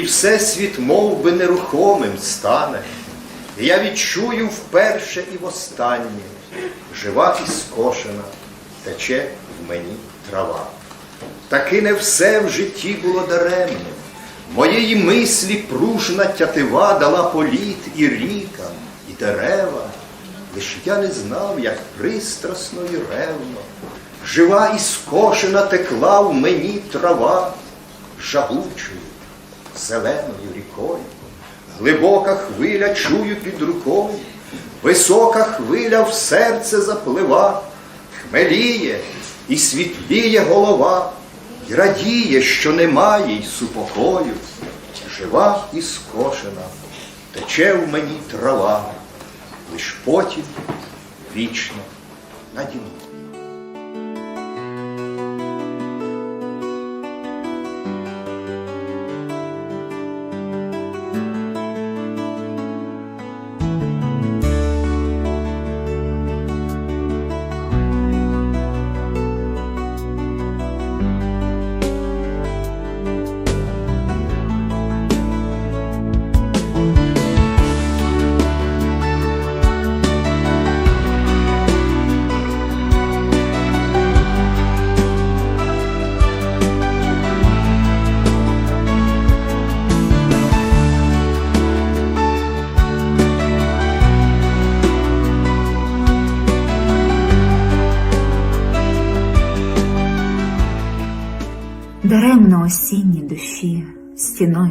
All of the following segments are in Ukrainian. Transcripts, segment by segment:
і всесвіт мов би, нерухомим стане. І я відчую вперше і востаннє, жива і скошена, тече в мені трава. Таки не все в житті було даремним. Моєї мислі пружна тятива дала політ і рікам, і дерева. Лиш я не знав, як пристрасно і ревно, жива і скошена текла в мені трава, жагучою, зеленою рікою. Глибока хвиля чую під рукою, висока хвиля в серце заплива, хмеліє і світліє голова, і радіє, що немає й супокою. Жива і скошена, тече в мені трава, лиш потім вічно наді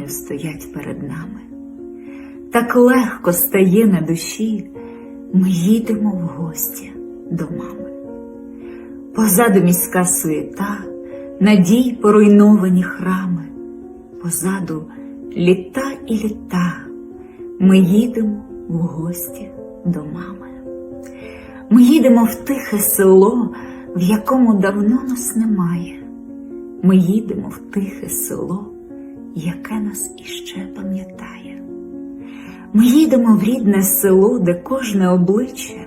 стоять перед нами. Так легко стає на душі, ми їдемо в гості до мами. Позаду міська суєта, надій поруйновані храми, позаду літа і літа, ми їдемо в гості до мами. Ми їдемо в тихе село, в якому давно нас немає. Ми їдемо в тихе село, яке нас іще пам'ятає. Ми їдемо в рідне село, де кожне обличчя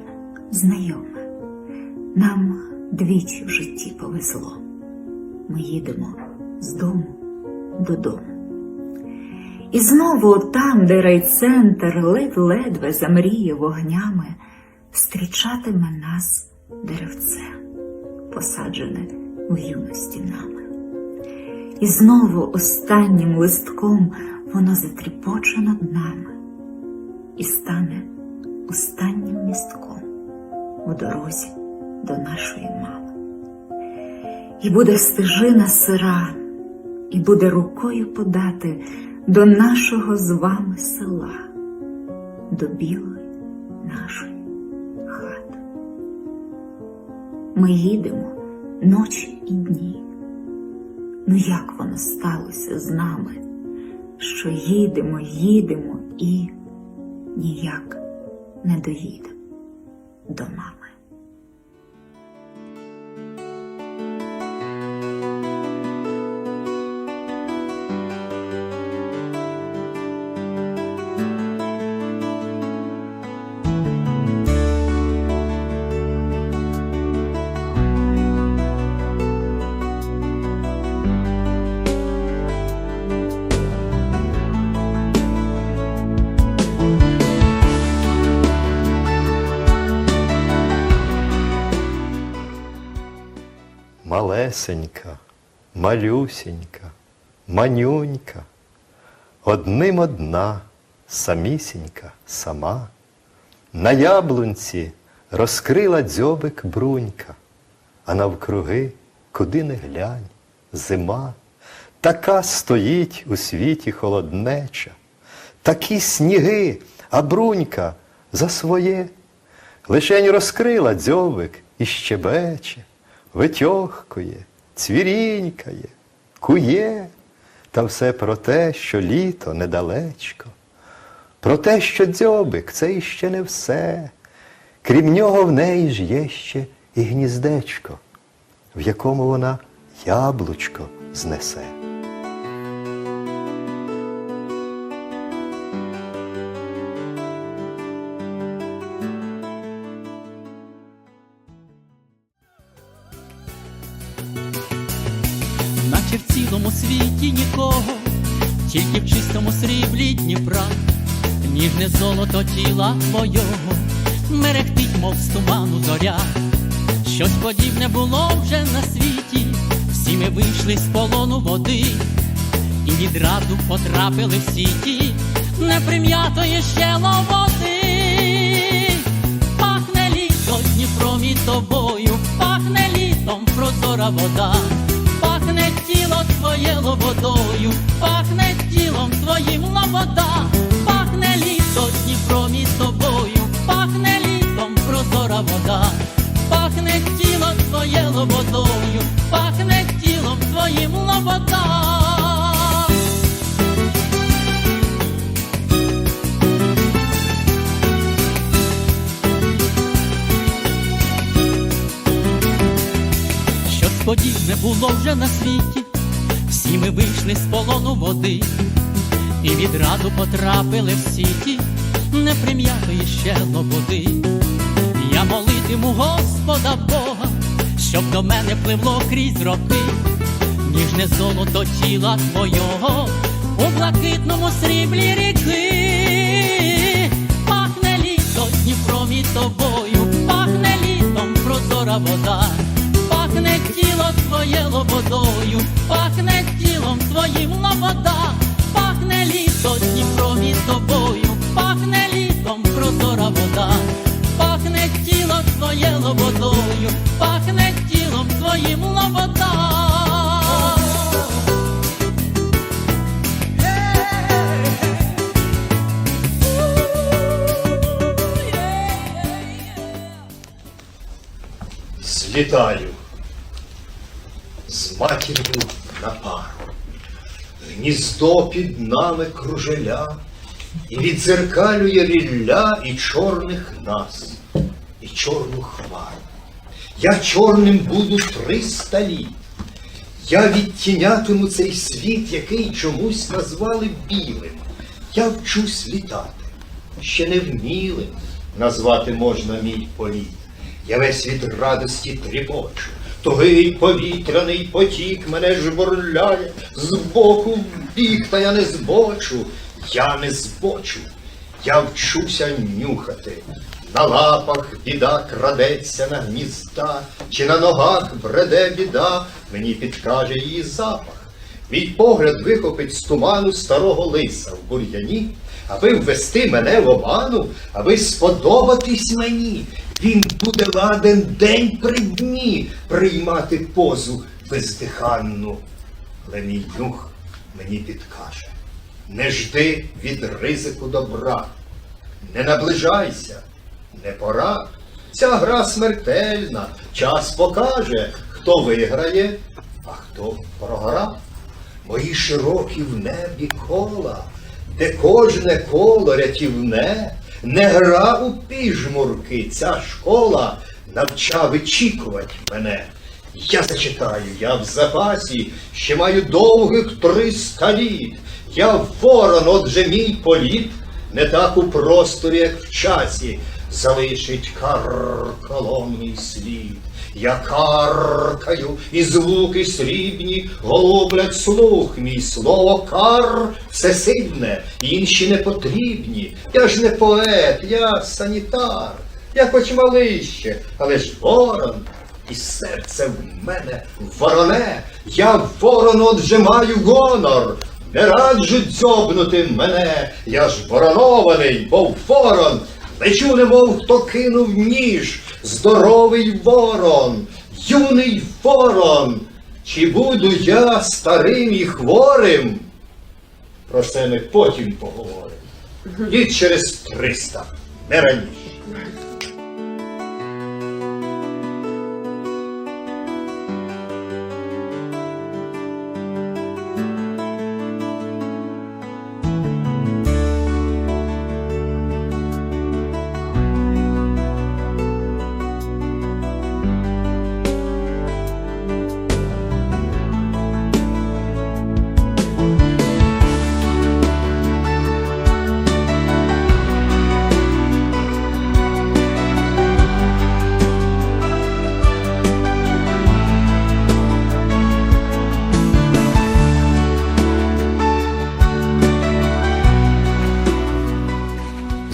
знайоме. Нам двічі в житті повезло. Ми їдемо з дому додому. І знову там, де райцентр ледь-ледве замріє вогнями, зустрічатиме нас деревце, посаджене в юності нами. І знову останнім листком воно затріпоче над нами і стане останнім містком у дорозі до нашої мами. І буде стежина сира, і буде рукою подати до нашого з вами села, до білої нашої хати. Ми їдемо ночі і дні. Ну як воно сталося з нами, що їдемо, їдемо і ніяк не доїдемо до мами. Малесенька, малюсенька, манюнька, одним одна, самісінька, сама, на яблунці розкрила дзьобик брунька, а навкруги, куди не глянь, зима, така стоїть у світі холоднеча, такі сніги, а брунька за своє. Лишень розкрила дзьобик і щебече, витьохкує, цвірінькає, кує, та все про те, що літо недалечко, про те, що дзьобик це іще не все. Крім нього в неї ж є ще і гніздечко, в якому вона яблучко знесе. Тільки в чистому сріблі Дніпра, ніжне золото тіла твого, мерехтить, мов з туману зоря. Щось подібне було вже на світі, всі ми вийшли з полону води, і відразу потрапили в сіті неприм'ятої ще води. Пахне літо Дніпром і тобою, пахне літом прозора вода, твоє лободою, пахне тілом твоїм лобода, пахне літо Дніпром і тобою, пахне літом прозора вода, пахне тіло твоє лободою, пахне тілом твоїм лобода. Подібне було вже на світі, ми вийшли з полону води, і відразу потрапили в сіті неприм'ятої ще лободи. Я молитиму Господа Бога, щоб до мене пливло крізь роки, ніжне золото тіла твого у блакитному сріблі ріки, пахне літо Дніпром і тобою, пахне літом прозора вода, пахне тіло твоє лободою, пахне твоїм лобода, пахне літо Дніпром і тобою, пахне літом прозора вода, пахне тіло твоє лободою, пахне тілом твоїм лобода. Злітаю з матір'ю на пару, гніздо під нами кружеля, і відзеркалює рілля і чорних нас, і чорну хмару. Я чорним буду триста літ. Я відтінятиму цей світ, який чомусь назвали білим. Я вчусь літати, ще не вмілим назвати можна мій політ. Я весь від радості тріпочу, тугий повітряний потік мене жбурляє з боку в бік, та я не збочу, я не збочу, я вчуся нюхати. На лапах біда крадеться на гнізда, чи на ногах бреде біда, мені підкаже її запах. Мій погляд вихопить з туману старого лиса в бур'яні, аби ввести мене в оману, аби сподобатись мені. Він буде ладен день при дні приймати позу бездиханну. Але мій нюх мені підкаже. Не жди від ризику добра, не наближайся, не пора. Ця гра смертельна, час покаже, хто виграє, а хто програв. Мої широкі в небі кола, де кожне коло рятівне, не гра у піжмурки, ця школа навча вичікувати мене. Я зачитаю, я в запасі, ще маю довгих триста літ. Я ворон, отже мій політ, не так у просторі, як в часі, залишить карколомний слід. Я каркаю, і звуки срібні голублять слух мій слово кар всесильне, інші не потрібні. Я ж не поет, я санітар, я хоч малище, але ж ворон. І серце в мене вороне, я ворон, отже маю гонор. Не раджу дзьобнути мене, я ж воронований, бо ворон. Лечу, немов хто кинув ніж, здоровий ворон, юний ворон. Чи буду я старим і хворим? Про це ми потім поговоримо. І через триста, не раніше.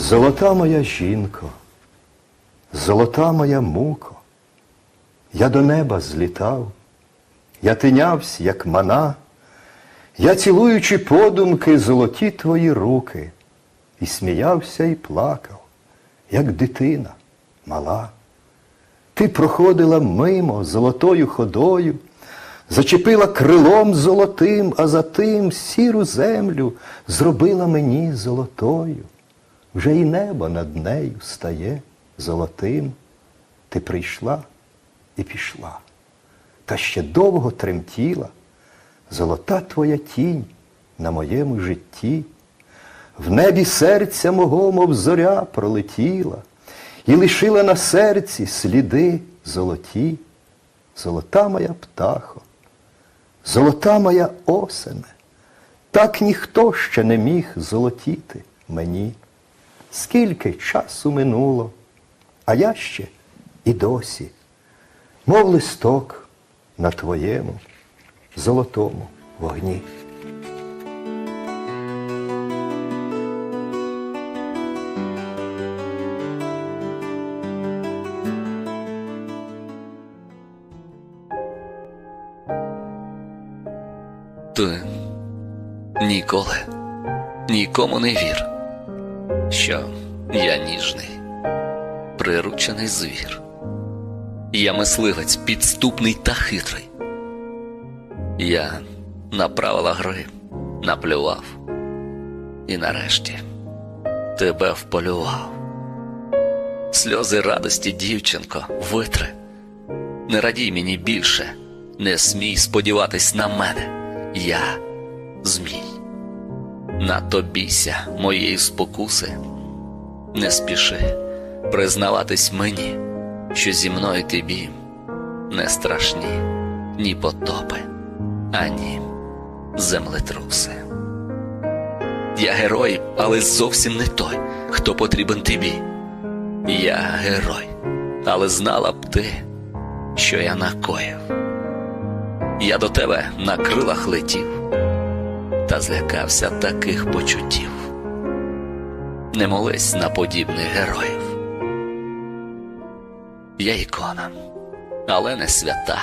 Золота моя жінко, золота моя муко, я до неба злітав, я тинявсь, як мана, я, цілуючи подумки, золоті твої руки, і сміявся, і плакав, як дитина мала. Ти проходила мимо золотою ходою, зачепила крилом золотим, а за тим сіру землю зробила мені золотою. Вже і небо над нею стає золотим. Ти прийшла і пішла, та ще довго тремтіла, золота твоя тінь на моєму житті. В небі серця мого, мов зоря, пролетіла, і лишила на серці сліди золоті, золота моя птахо, золота моя осене, так ніхто ще не міг золотіти мені. Скільки часу минуло, а я ще і досі, мов листок на твоєму золотому вогні. Ніколи нікому не вір, що я ніжний, приручений звір. Я мисливець підступний та хитрий. Я на правила гри наплював і нарешті тебе вполював. Сльози радості, дівчинко, витри. Не радій мені більше, не смій сподіватись на мене. Я змій. Надто бійся моєї спокуси. Не спіши признаватись мені, що зі мною тобі не страшні ні потопи, ані землетруси. Я герой, але зовсім не той, хто потрібен тобі. Я герой, але знала б ти, що я накоїв. Я до тебе на крилах летів, та злякався таких почуттів. Не молись на подібних героїв. Я ікона, але не свята.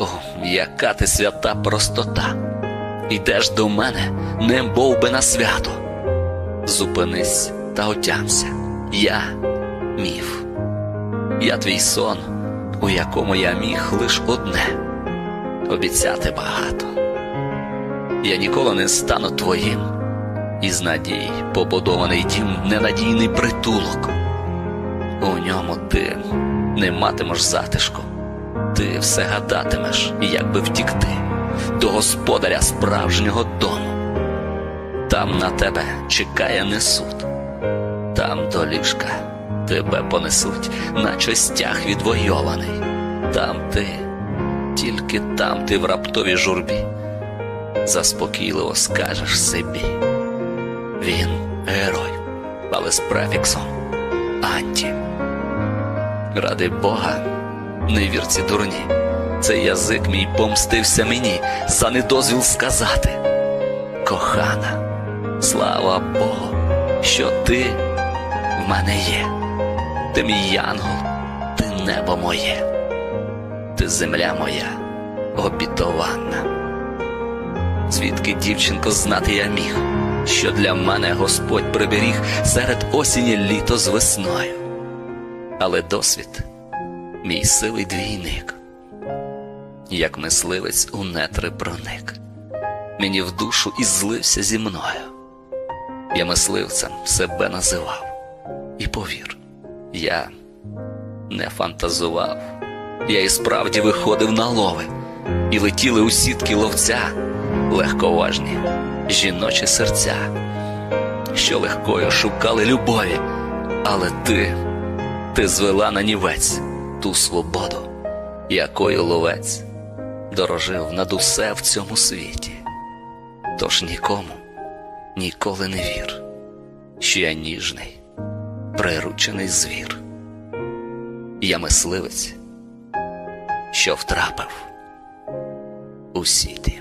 О, яка ти свята простота. Йдеш до мене, не був би на свято. Зупинись та отямся. Я міф. Я твій сон, у якому я міг лиш одне обіцяти багато. Я ніколи не стану твоїм, із надій побудований дім ненадійний притулок. У ньому ти не матимеш затишку, ти все гадатимеш, як би втікти до господаря справжнього дому. Там на тебе чекає не суд, там до ліжка тебе понесуть, наче стяг відвойований. Там ти, тільки там ти в раптовій журбі, заспокійливо скажеш собі. Він герой, але з префіксом анті. Ради Бога, не вір ці дурні. Цей язик мій помстився мені за недозвіл сказати. Кохана, слава Богу, що ти в мене є. Ти мій янгол, ти небо моє, ти земля моя обітована. Звідки, дівчинко, знати я міг, що для мене Господь приберіг серед осені літо з весною. Але досвід мій силий двійник, як мисливець у нетри проник, мені в душу і злився зі мною. Я мисливцем себе називав, і повір, я не фантазував, я і справді виходив на лови, і летіли у сітки ловця легковажні жіночі серця, що легкою шукали любові, але ти, ти звела на нівець ту свободу, якою ловець дорожив над усе в цьому світі. Тож нікому ніколи не вір, що я ніжний, приручений звір. Я мисливець, що втрапив у сіті.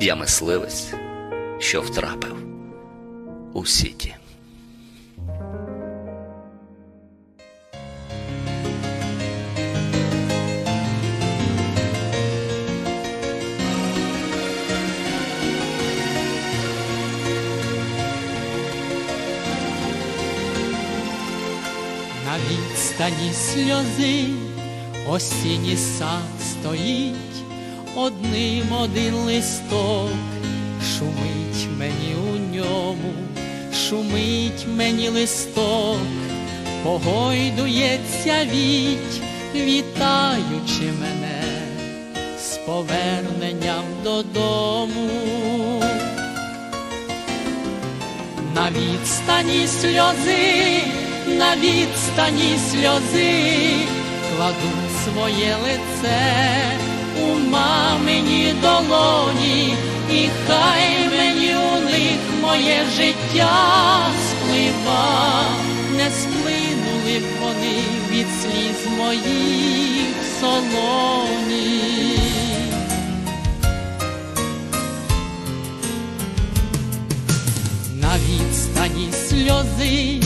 Я мисливець, що втрапив у сіті. На відстані сльози осінній сад стоїть одним один листок, шумить мені у ньому, шумить мені листок, погойдується віть, вітаючи мене з поверненням додому. На відстані сльози, на відстані сльози, кладу своє лице у мамині долоні, і хай мені у них моє життя сплива, не сплинули б вони від сліз моїх солоні. На відстані сльози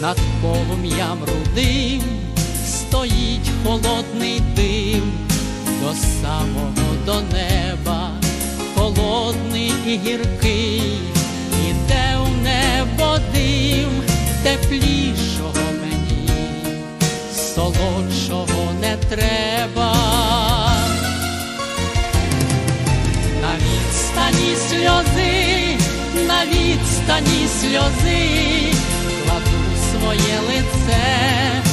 над полум'ям рудим стоїть холодний дим до самого до неба, холодний і гіркий, іде у небо дим, теплішого мені, солодшого не треба. На відстані сльози, на відстані сльози, кладу своє лице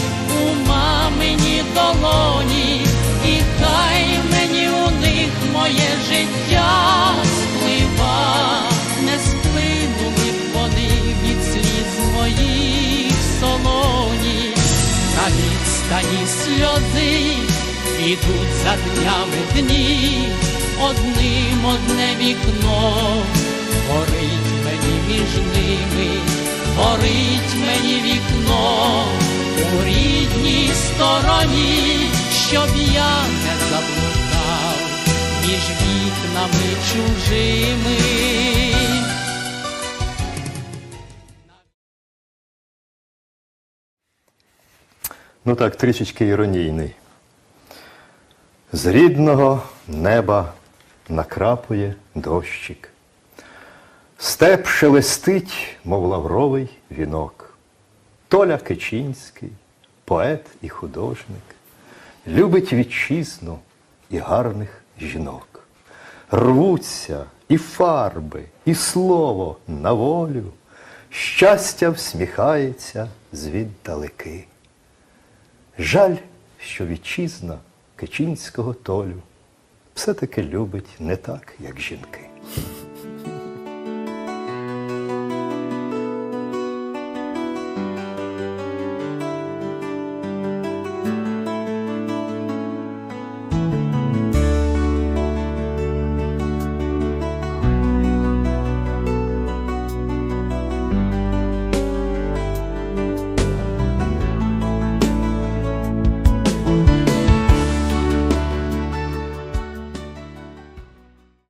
ідуть за днями дні, одним одне вікно, горить мені між ними, горить мені вікно у рідній стороні, щоб я не заблукав між вікнами чужими. Ну так, трішечки іронійний. З рідного неба накрапує дощик. Степ шелестить, мов лавровий вінок. Толя Кичинський, поет і художник, любить вітчизну і гарних жінок. Рвуться і фарби, і слово на волю, щастя всміхається звіддалеки. Жаль, що вітчизна Кичинського толю все-таки любить не так, як жінки.